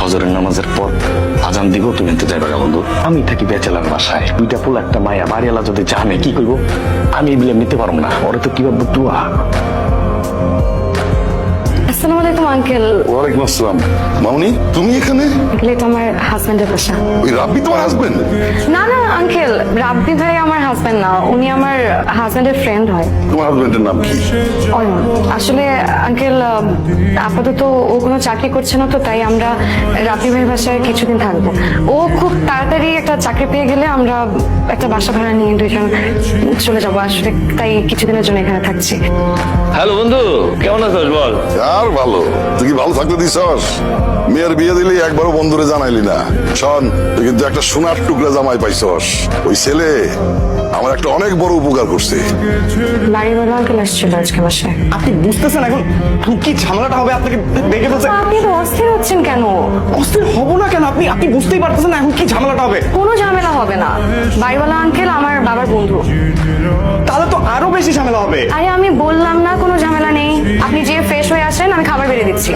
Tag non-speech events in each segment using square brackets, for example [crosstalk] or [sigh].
ফজরের নামাজের পর আজান দিব, তুমি তো যাইবা না বন্ধু। আমি থাকি বেচেলার বাসায়। দুইটা ফুল, একটা মায়া। বাড়িওয়ালা যদি জানে, কি করব? আমি এগুলো নিতে পারব না। ওরা তো কি ভাববো তুয়া আসসালামু আলাইকুম আঙ্কেল। ওয়ালাইকুম আসসালাম। মামনি তুমি এখানে? আঙ্কেল এটা আমার হাজব্যান্ডের বাসা। ওই রাব্বি তোমার হাজবেন্ড না না আঙ্কেল রাব্বি ভাই আমার হাজব্যান্ড না উনি আমার হাজব্যান্ডের ফ্রেন্ড হয়। তোমার হাজবেন্ডের নাম কি? অয়ন। আসলে আঙ্কেল আপাতত ও কোনো চাকরি করছে না তো তাই আমরা রাব্বি ভাইয়ের বাসায় কিছুদিন থাকব। ও খুব তাড়াতাড়ি একটা চাকরি পেয়ে গেলে আমরা একটা বাসা ভাড়া নিয়ে দুইজন চলে যাব আসলে তাই কিছুদিনের জন্য এখানে থাকছি। হ্যালো বন্ধু কেমন আছিস বল? আর ভালো। তুই কি ভালো থাকতে দিছস? মেয়ের বিয়ে দিলি একবারও বন্ধুরে জানাইলি না। শোন তুই কিন্তু একটা সোনার টুকরা জামাই পাইছস। ওই ছেলে আমার একটা অনেক বড় উপকার করছে। বাড়িওয়ালা আঙ্কেল আসছিল আজকে বাসায়। আপনি বুঝতেছেন এখন কি ঝামেলাটা হবে? আপনাকে দেখে ফেলছে। আপনি তো অস্থির হচ্ছেন কেন? অস্থির হব না কেন? আপনি আপনি বুঝতেই পারতেছেন না এখন কি ঝামেলাটা হবে। কোনো ঝামেলা হবে না। বাড়িওয়ালা আঙ্কেল আমার বাবার বন্ধু। তাহলে তো আরও বেশি ঝামেলা হবে। আরে আমি খাবার দিচ্ছি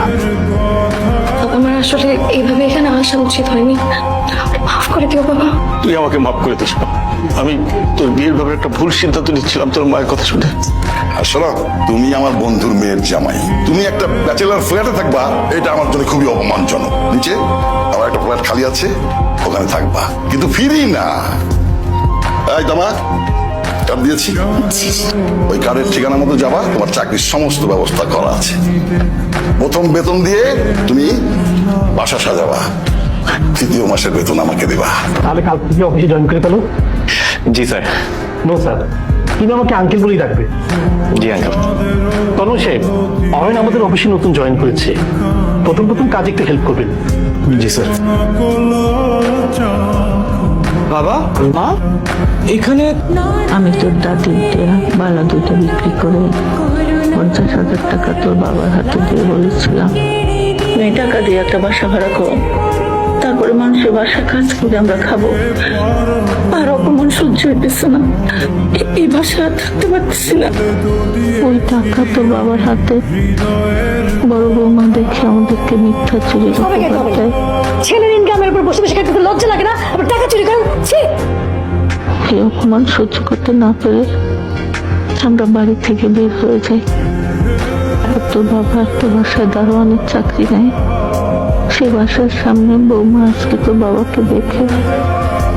আমার আসলে এইভাবে এখানে আসা উচিত হয়নি? মাফ করে দিও বাবা। তুই আমাকে মাফ করে দিস আমি তোর বিয়ের ব্যাপারে একটা ভুল সিদ্ধান্ত নিচ্ছিলাম তোর মায়ের কথা শুনে। আর শোনো তুমি আমার বন্ধুর মেয়ের জামাই। তুমি একটা ব্যাচেলার ফ্ল্যাটে থাকবা এটা আমার জন্য খুবই অপমানজনক। নিচে আমার একটা ফ্ল্যাট খালি আছে ওখানে থাকবা। কিন্তু ফিরি না। এই তোমা কার্ড দিয়েছি। ওই কার্ডের ঠিকানা মতো যাবা তোমার চাকরির সমস্ত ব্যবস্থা করা আছে। প্রথম বেতন দিয়ে তুমি বাসা সাজাবা। তৃতীয় মাসের বেতন আমাকে দিবা। তাহলে কাল থেকে অফিসে জয়েন করে ফেলো। জি স্যার। নো স্যার তুমি আমাকে আঙ্কেল বলেই ডাকবে। জি আঙ্কেল তনু সাহেব অয়ন আমাদের অফিসে নতুন জয়েন করেছে। প্রথম প্রথম কাজ একটু হেল্প করবেন। জি স্যার। বাবা? মা? এখানে আমি তোর দাদির দেয়া বালা দুটো বিক্রি করে পঞ্চাশ হাজার টাকা তোর বাবার হাতে দিয়ে বলেছিলাম। এই টাকা দিয়ে একটা বাসা ভাড়া কর। তারপরে মানুষের বাসা কাজ করে আমরা খাব। আর অপমান সহ্য হইতেছে না। এই বাসা থাকতে পারতেছি না। ওই টাকা তোর বাবার হাতে। বড় বৌমা দেখে আমাদেরকে মিথ্যা চুরি উপকার ছেলের ইনকামের উপর বসে বসে খেতে লজ্জা লাগে না? আবার টাকা চুরি করেন? এই অপমান সহ্য করতে না পেরে আমরা বাড়ি থেকে বের হয়ে যাই। তোর বাবা একটা বাসায় দারোয়ানের চাকরি নেয় সেই বাসার সামনে বৌমা আজকে তোর বাবাকে দেখে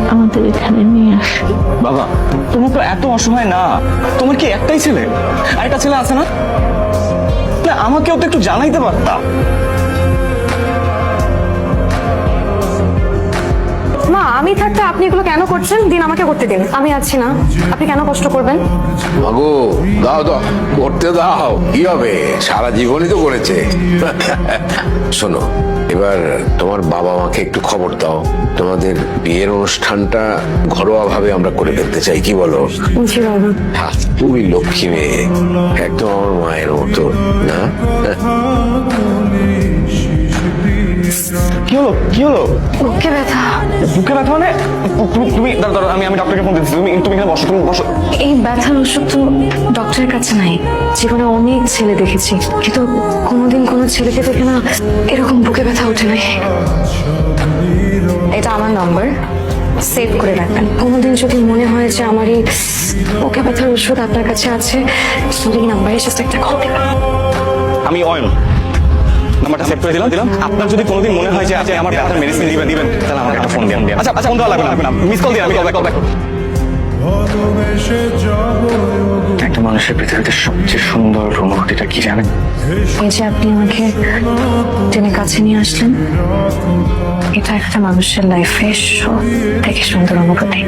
আমাদের এখানে নিয়ে আসে। বাবা তোমার তো এত অসহায় না। তোমার কি একটাই ছেলে? আরেকটা ছেলে আছে না? না আমাকেও তো একটু জানাইতে পারতাম মা আমি থাকতে আপনি এগুলো কেন করছেন? দিন আমাকে করতে দিন। আমি আছি না। আপনি কেন কষ্ট করবেন? মাগো দাও দাও করতে দাও। কি হবে? সারা জীবনই তো করেছে। [laughs] শোনো এবার তোমার বাবা মাকে একটু খবর দাও। তোমাদের বিয়ের অনুষ্ঠানটা ঘরোয়া ভাবে আমরা করে ফেলতে চাই কি বলো? জি বাবা। হ্যাঁ, তুমি লক্ষ্মী মেয়ে একদম আমার মায়ের মতো না? কি হলো? কি হলো? বুকে ব্যথা। বুকে ব্যথা মানে? তুমি তুমি দাঁড়াও, আমি আমি ডক্টরকে ফোন দিচ্ছি তুমি তুমি এখানে বসো তুমি বসো। এই ব্যথার ওষুধ তো ডক্টরের কাছে নাই। জীবনে অনেক ছেলে দেখেছি কিন্তু কোনোদিন কোনো ছেলেকে দেখে না এরকম বুকে ব্যথা ওঠে নাই। এটা আমার নাম্বার সেভ করে রাখবেন। কোনোদিন যদি মনে হয় যে আমার এই বুকে ব্যথার ওষুধ আপনার কাছে আছে সেই নাম্বারে জাস্ট একটা কল আমি অয়ন। নাম্বারটা সেভ করে দিলাম। দিলাম আপনার যদি কোনোদিন মনে হয় যে আমার ব্যথার মেডিসিন দিবেন দিবেন তাহলে আমাকে একটা ফোন দিন। আচ্ছা আচ্ছা ফোন দেওয়া লাগবে না, লাগবে না মিস কল দিন আমি কল ব্যাক কল ব্যাক একটা মানুষের পৃথিবীতে সবচেয়ে সুন্দর অনুভূতিটা কি জানেন? এই যে আপনি আমাকে টেনে কাছে নিয়ে আসলেন এটা একটা মানুষের লাইফে সব থেকে সুন্দর অনুভূতি।